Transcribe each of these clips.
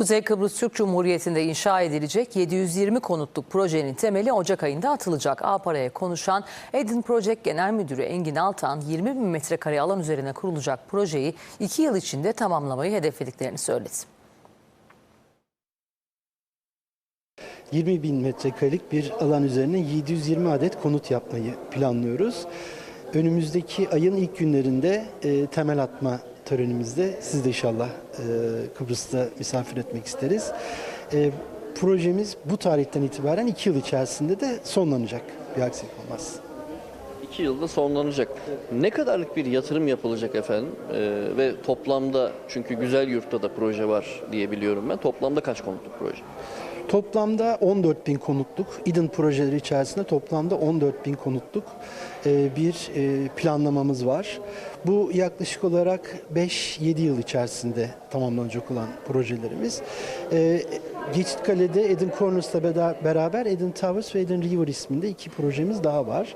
Kuzey Kıbrıs Türk Cumhuriyeti'nde inşa edilecek 720 konutluk projenin temeli Ocak ayında atılacak. A Para'ya konuşan Edin Project Genel Müdürü Engin Altan 20 bin metrekare alan üzerine kurulacak projeyi 2 yıl içinde tamamlamayı hedeflediklerini söyledi. 20 bin metrekarelik bir alan üzerine 720 adet konut yapmayı planlıyoruz. Önümüzdeki ayın ilk günlerinde e, temel atma törenimizde siz de inşallah e, Kıbrıs'ta misafir etmek isteriz. E, projemiz bu tarihten itibaren 2 yıl içerisinde de sonlanacak bir aksilik olmaz. İki yılda sonlanacak. Ne kadarlık bir yatırım yapılacak efendim? Ee, ve toplamda çünkü güzel yurtta da proje var diye biliyorum ben. Toplamda kaç konutluk proje? Toplamda 14 bin konutluk, İDIN projeleri içerisinde toplamda 14 bin konutluk e, bir e, planlamamız var. Bu yaklaşık olarak 5-7 yıl içerisinde tamamlanacak olan projelerimiz. Geçitkale'de Edin Corners'la beraber Edin Towers ve Edin River isminde iki projemiz daha var.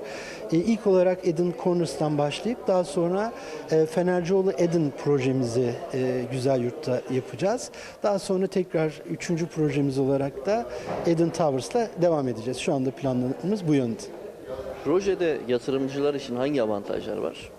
E, İlk olarak Edin Corners'tan başlayıp daha sonra e, Fenercioğlu Edin projemizi e, Güzel Yurt'ta yapacağız. Daha sonra tekrar üçüncü projemiz olarak da Edin Towers'la devam edeceğiz. Şu anda planlarımız bu yönde. Projede yatırımcılar için hangi avantajlar var?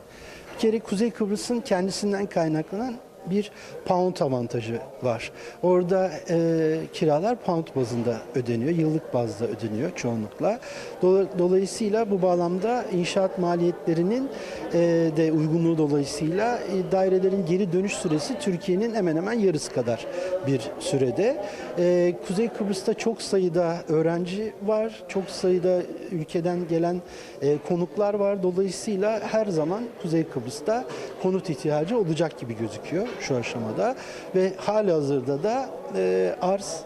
Bir kere Kuzey Kıbrıs'ın kendisinden kaynaklanan bir pound avantajı var. Orada e, kiralar pound bazında ödeniyor, yıllık bazda ödeniyor çoğunlukla. Dola- Dolayısıyla bu bağlamda inşaat maliyetlerinin e, de uygunluğu dolayısıyla e, dairelerin geri dönüş süresi Türkiye'nin hemen hemen yarısı kadar bir sürede. E, Kuzey Kıbrıs'ta çok sayıda öğrenci var, çok sayıda ülkeden gelen e, konuklar var. Dolayısıyla her zaman Kuzey Kıbrıs'ta konut ihtiyacı olacak gibi gözüküyor şu aşamada ve hali hazırda da e, arz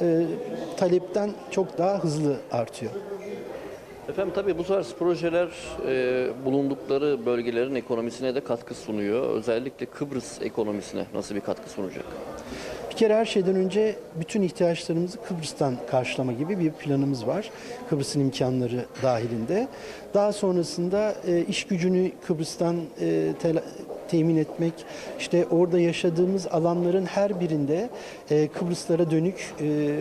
e, talepten çok daha hızlı artıyor. Efendim tabii bu tarz projeler e, bulundukları bölgelerin ekonomisine de katkı sunuyor. Özellikle Kıbrıs ekonomisine nasıl bir katkı sunacak? Bir kere her şeyden önce bütün ihtiyaçlarımızı Kıbrıs'tan karşılama gibi bir planımız var. Kıbrıs'ın imkanları dahilinde. Daha sonrasında e, iş gücünü Kıbrıs'tan e, temin etmek, işte orada yaşadığımız alanların her birinde e, Kıbrıslara dönük e,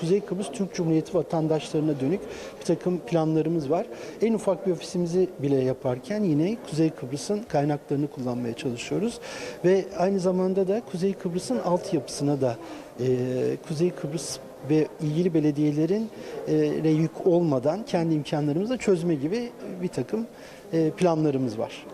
Kuzey Kıbrıs Türk Cumhuriyeti vatandaşlarına dönük bir takım planlarımız var. En ufak bir ofisimizi bile yaparken yine Kuzey Kıbrıs'ın kaynaklarını kullanmaya çalışıyoruz. Ve aynı zamanda da Kuzey Kıbrıs'ın altyapısına da e, Kuzey Kıbrıs ve ilgili belediyelerin e, yük olmadan kendi imkanlarımızla çözme gibi bir takım e, planlarımız var.